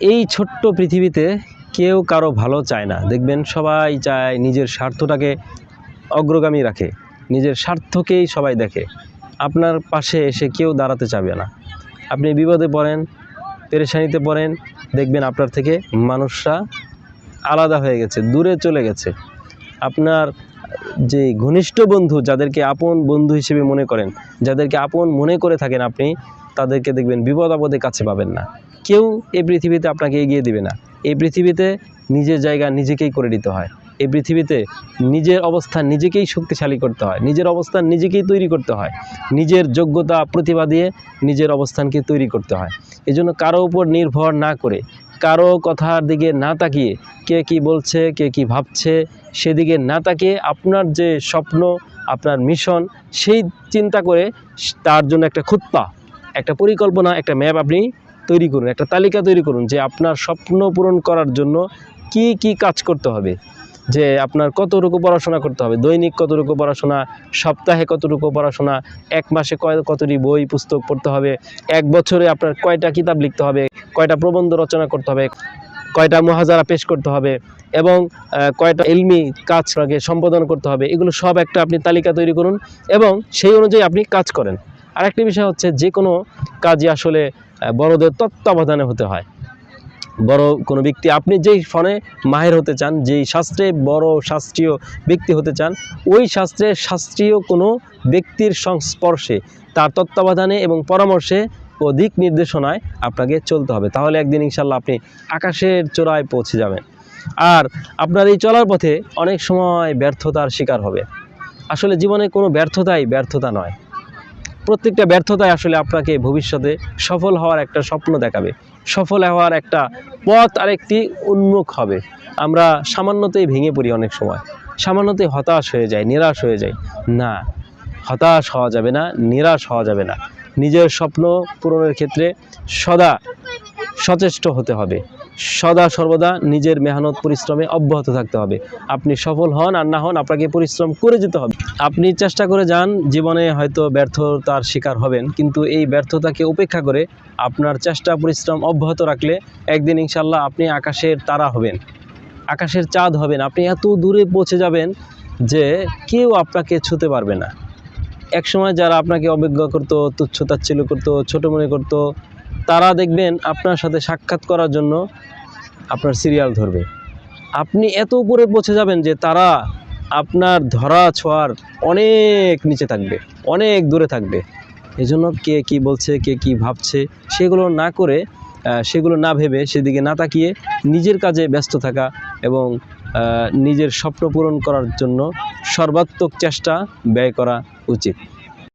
এই ছোট্ট পৃথিবীতে কেউ কারও ভালো চায় না। দেখবেন সবাই চায় নিজের স্বার্থটাকে অগ্রগামী রাখে, নিজের স্বার্থকেই সবাই দেখে। আপনার পাশে এসে কেউ দাঁড়াতে চাবে না। আপনি বিপদে পড়েন, পেরেশানিতে পড়েন, দেখবেন আপনার থেকে মানুষরা আলাদা হয়ে গেছে, দূরে চলে গেছে। আপনার যে ঘনিষ্ঠ বন্ধু যাদেরকে আপন বন্ধু হিসেবে মনে করেন, যাদেরকে আপন মনে করে থাকেন আপনি, তাদেরকে দেখবেন বিপদ আপদে কাছে পাবেন না। কেউ এই পৃথিবীতে আপনাকে এগিয়ে দিবে না। এই পৃথিবীতে নিজের জায়গা নিজেকেই করে নিতে হয়। এই পৃথিবীতে নিজের অবস্থান নিজেকেই শক্তিশালী করতে হয়। নিজের অবস্থান নিজেকেই তৈরি করতে হয়। নিজের যোগ্যতা প্রতিভা দিয়ে নিজের অবস্থানকে তৈরি করতে হয়। এজন্য কারও উপর নির্ভর না করে কারও কথার দিকে না তাকিয়ে কে কি বলছে, কে কি ভাবছে, সেদিকে না তাকিয়ে আপনার যে স্বপ্ন, আপনার মিশন সেই চিন্তা করে তার জন্য একটা খুতপা একটা পরিকল্পনা, একটা ম্যাপ আপনি তৈরি করুন, একটা তালিকা তৈরি করুন যে আপনার স্বপ্ন পূরণ করার জন্য কি কি কাজ করতে হবে। যে আপনার কতটুকু পড়াশোনা করতে হবে? দৈনিক কতটুকু পড়াশোনা? সপ্তাহে কতটুকু পড়াশোনা? এক মাসে কয় কতটি বই, পুস্তক পড়তে হবে? এক বছরে আপনার কয়টা কিতাব লিখতে হবে? কয়টা প্রবন্ধ রচনা করতে হবে? কয়টা মহাজারা পেশ করতে হবে? এবং কয়টা ইলমি কাজকে সম্পাদন করতে হবে? এগুলো সব একটা আপনি তালিকা তৈরি করুন এবং সেই অনুযায়ী আপনি কাজ করেন। আরেকটি বিষয় হচ্ছে যে কোনো কাজই আসলে বড়দের তত্ত্বাবধানে হতে হয়। বড় কোনো ব্যক্তি, আপনি যেই ফোনে মাহের হতে চান, যেই শাস্ত্রে বড় শাস্ত্রীয় ব্যক্তি হতে চান, ওই শাস্ত্রে শাস্ত্রীয় কোনো ব্যক্তির সংস্পর্শে, তার তত্ত্বাবধানে এবং পরামর্শে ও দিক নির্দেশনায় আপনাকে চলতে হবে। তাহলে একদিন ইনশাল্লাহ আপনি আকাশের চূড়ায় পৌঁছে যাবেন। আর আপনার এই চলার পথে অনেক সময় ব্যর্থতার শিকার হবে। আসলে জীবনে কোনো ব্যর্থতাই ব্যর্থতা নয়। প্রত্যেকটা ব্যর্থতায় আসলে আপনাকে ভবিষ্যতে সফল হওয়ার একটা স্বপ্ন দেখাবে। সফল হওয়ার একটা পথ আরেকটি উন্মুখ হবে। আমরা সামান্যতেই ভেঙে পড়ি অনেক সময়। সামান্যতেই হতাশ হয়ে যায় নিরাশ হয়ে যায় না, হতাশ হওয়া যাবে না, নিরাশ হওয়া যাবে না। নিজের স্বপ্ন পূরণের ক্ষেত্রে সদা সচেষ্ট হতে হবে। সদা সর্বদা নিজের মেহনত, পরিশ্রমে অব্যাহত থাকতে হবে। আপনি সফল হন আর না হন, আপনাকে পরিশ্রম করে যেতে হবে। আপনি চেষ্টা করে যান, জীবনে হয়তো ব্যর্থতার শিকার হবেন, কিন্তু এই ব্যর্থতাকে উপেক্ষা করে আপনার চেষ্টা, পরিশ্রম অব্যাহত রাখলে একদিন ইনশাল্লাহ আপনি আকাশের তারা হবেন। আকাশের চাঁদ হবেন। আপনি এত দূরে পৌঁছে যাবেন যে কেউ আপনাকে ছুতে পারবে না। একসময় যারা আপনাকে অবজ্ঞা করতো, তুচ্ছ তাচ্ছিল্য করতো, ছোটো মনে করতো তারা দেখবেন আপনার সাথে সাক্ষাৎ করার জন্য আপনার সিরিয়াল ধরবে। আপনি এত উপরে পৌঁছে যাবেন যে তারা আপনার ধরা ছোঁয়ার অনেক নিচে থাকবে, অনেক দূরে থাকবে। এজন্য কে কি বলছে, কে কি ভাবছে, সেগুলো না করে সেগুলো না ভেবে সেদিকে না তাকিয়ে নিজের কাজে ব্যস্ত থাকা এবং নিজের স্বপ্ন পূরণ করার জন্য সর্বাত্মক চেষ্টা ব্যয় করা উচিত।